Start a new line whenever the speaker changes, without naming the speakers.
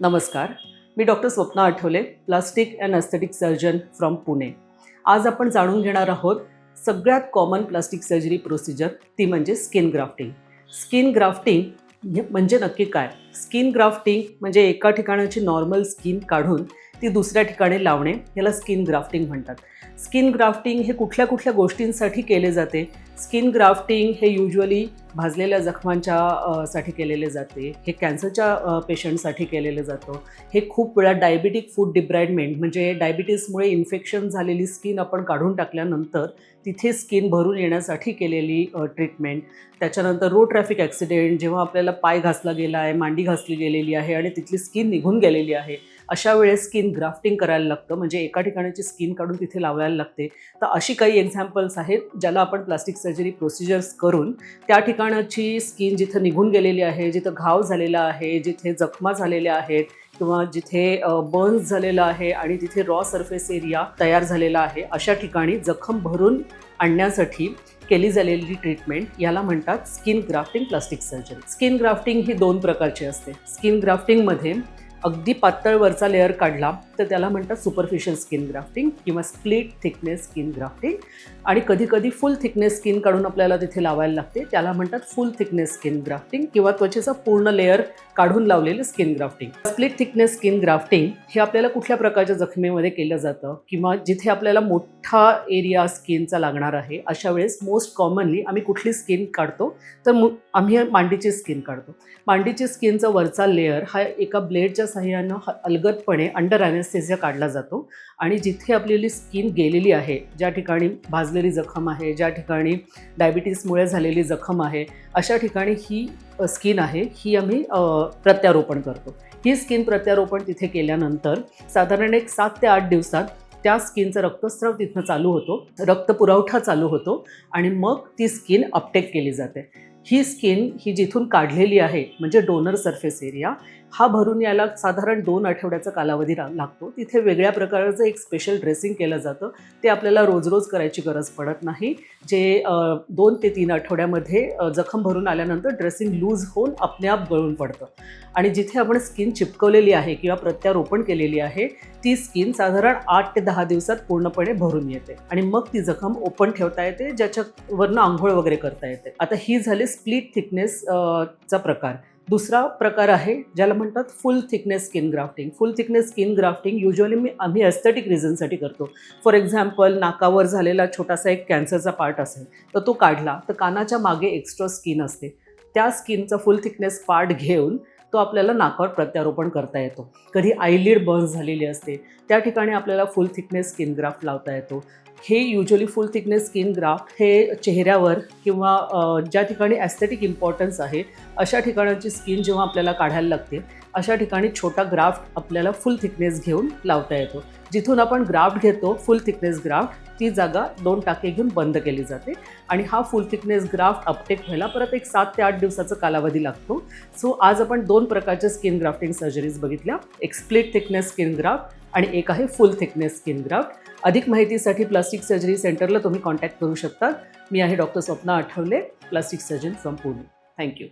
नमस्कार. मी doctor Swapna Athavale plastic and aesthetic surgeon from Pune. आज आपण जाणून घेणार आहोत सगळ्यात कॉमन प्लास्टिक सर्जरी प्रोसिजर ती म्हणजे स्किन ग्राफ्टिंग. स्किन ग्राफ्टिंग म्हणजे नक्की काय? स्किन ग्राफ्टिंग म्हणजे एका ठिकाणाची नॉर्मल स्किन काढून ती दुसऱ्या ठिकाणी लावणे याला स्किन ग्राफ्टिंग म्हणतात. स्किन ग्राफ्टिंग हे कुठल्या कुठल्या गोष्टींसाठी केले जाते? स्किन ग्राफ्टिंग हे युजली भाजलेल्या जखमांच्या साठी केलेले जाते हे कॅन्सरच्या पेशंटसाठी केलेलं जातं. हे खूप वेळा डायबिटिक फूड डिब्राइडमेंट म्हणजे डायबिटीसमुळे इन्फेक्शन झालेली स्किन आपण काढून टाकल्यानंतर तिथे स्किन भरून येण्यासाठी केलेली ट्रीटमेंट. त्याच्यानंतर रोड ट्रॅफिक ॲक्सिडेंट जेव्हा आपल्याला पाय घासला गेला आहे मांडी घासली गेलेली आहे आणि तिथली स्किन निघून गेलेली आहे. अशा वेळेस स्किन ग्राफ्टिंग करायला लागतं. म्हणजे एका ठिकाणाची स्किन काढून तिथे लावायला लागते. तर अशी काही एक्झाम्पल्स आहेत ज्याला आपण प्लास्टिक सर्जरी प्रोसिजर्स करून त्या ठिकाणाची स्किन जिथं निघून गेलेली आहे जिथं घाव झालेला आहे जिथे जखमा झालेल्या आहेत किंवा जिथे बर्न्स झालेलं आहे आणि तिथे रॉ सरफेस एरिया तयार झालेला आहे अशा ठिकाणी जखम भरून आणण्यासाठी केली झालेली ट्रीटमेंट याला म्हणतात skin grafting plastic surgery skin grafting ही दोन प्रकारची असते. स्किन ग्राफ्टिंगमध्ये अगदी पातळ वरचा लेअर काढला तर त्याला म्हणतात सुपरफिशियल स्किन ग्राफ्टिंग किंवा स्प्लिट थिकनेस स्किन ग्राफ्टिंग आणि कधीकधी फुल थिकनेस स्किन काढून आपल्याला तिथे लावायला लागते. त्याला म्हणतात फुल थिकनेस स्किन ग्राफ्टिंग किंवा त्वचेचा पूर्ण लेअर काढून लावलेलं skin grafting split thickness skin grafting हे आपल्याला कुठल्या प्रकारच्या जखमेमध्ये केलं जातं किंवा जिथे आपल्याला मोठा एरिया स्किनचा लागणार आहे अशा वेळेस मोस्ट कॉमनली आम्ही कुठली स्किन काढतो तर आम्ही मांडीची स्किन काढतो. मांडीची स्किनचा वरचा लेअर हा एका ब्लेडच्या साह्यानं ह- अलगदपणे अंडर ॲनेस्थेसिया काढला जातो. आणि जिथे आपलेली स्किन गेलेली आहे ज्या ठिकाणी भाजलेली जखम आहे ज्या ठिकाणी डायबिटीसमुळे झालेली जखम आहे अशा ठिकाणी ही स्किन आहे ही आम्ही प्रत्यारोपण करतो. ही स्किन प्रत्यारोपण तिथे केल्यानंतर साधारण एक सात ते आठ दिवसात त्या स्किनचा रक्तस्राव तिथनं चालू होतो. रक्तपुरवठा चालू होतो आणि मग ती स्किन अपटेक केली जाते. ही स्किन ही जिथून काढलेली आहे म्हणजे डोनर सरफेस एरिया हा भरून यायला साधारण दोन आठवड्याचा कालावधी रा- लागतो. तिथे वेगळ्या प्रकारचं एक स्पेशल ड्रेसिंग केलं जातं. ते आपल्याला रोज रोज करायची गरज पडत नाही. जे दोन ते तीन आठवड्यामध्ये जखम भरून आल्यानंतर ड्रेसिंग लूज होऊन आपल्याप गळून पडतं. आणि जिथे आपण स्किन चिपकवलेली आहे किंवा प्रत्यारोपण केलेली आहे ती स्किन साधारण आठ ते दहा दिवसात पूर्णपणे भरून येते. आणि मग ती जखम ओपन ठेवता येते ज्याच्यावरनं आंघोळ वगैरे करता येते. आता ही झाली स्प्लिट थिकनेस चा प्रकार. दुसरा प्रकार आहे ज्याला म्हणतात full thickness skin grafting full thickness skin grafting usually मी आम्ही एस्थेटिक रिझनसाठी करतो. फॉर एक्झाम्पल नाकावर झालेला छोटासा एक कॅन्सरचा पार्ट असेल तर तो काढला तर कानाच्या मागे एक्स्ट्रा स्किन असते. त्या स्किनचा फुल थिकनेस पार्ट घेऊन तो आपल्याला नाकावर प्रत्यारोपण करता येतो. कधी आयलिड बर्न्स झालेली असते त्या ठिकाणी आपल्याला फुल थिकनेस स्किन ग्राफ्ट लावता येतो. हे usually full thickness skin graft हे चेहऱ्यावर किंवा ज्या ठिकाणी ॲस्थेटिक इम्पॉर्टन्स आहे अशा ठिकाणाची स्किन जेव्हा आपल्याला काढायला लागते अशा ठिकाणी छोटा ग्राफ्ट आपल्याला फुल थिकनेस घेऊन लावता येतो. जिथून आपण ग्राफ्ट घेतो फुल थिकनेस ग्राफ्ट ती जागा दोन टाके घेऊन बंद केली जाते. आणि हा फुल थिकनेस ग्राफ्ट अपटेक व्हायला परत एक सात ते आठ दिवसाचा कालावधी लागतो. सो आज आपण दोन प्रकारच्या स्किन ग्राफ्टिंग सर्जरीज बघितल्या. एक स्प्लिट थिकनेस स्किन ग्राफ्ट आणि एक आहे फुल थिकनेस स्किन ग्राफ्ट. अधिक माहितीसाठी प्लास्टिक सर्जरी सेंटरला तुम्ही कॉन्टॅक्ट करू शकता. मी आहे doctor Swapna Athavale plastic surgeon from Pune. Thank you.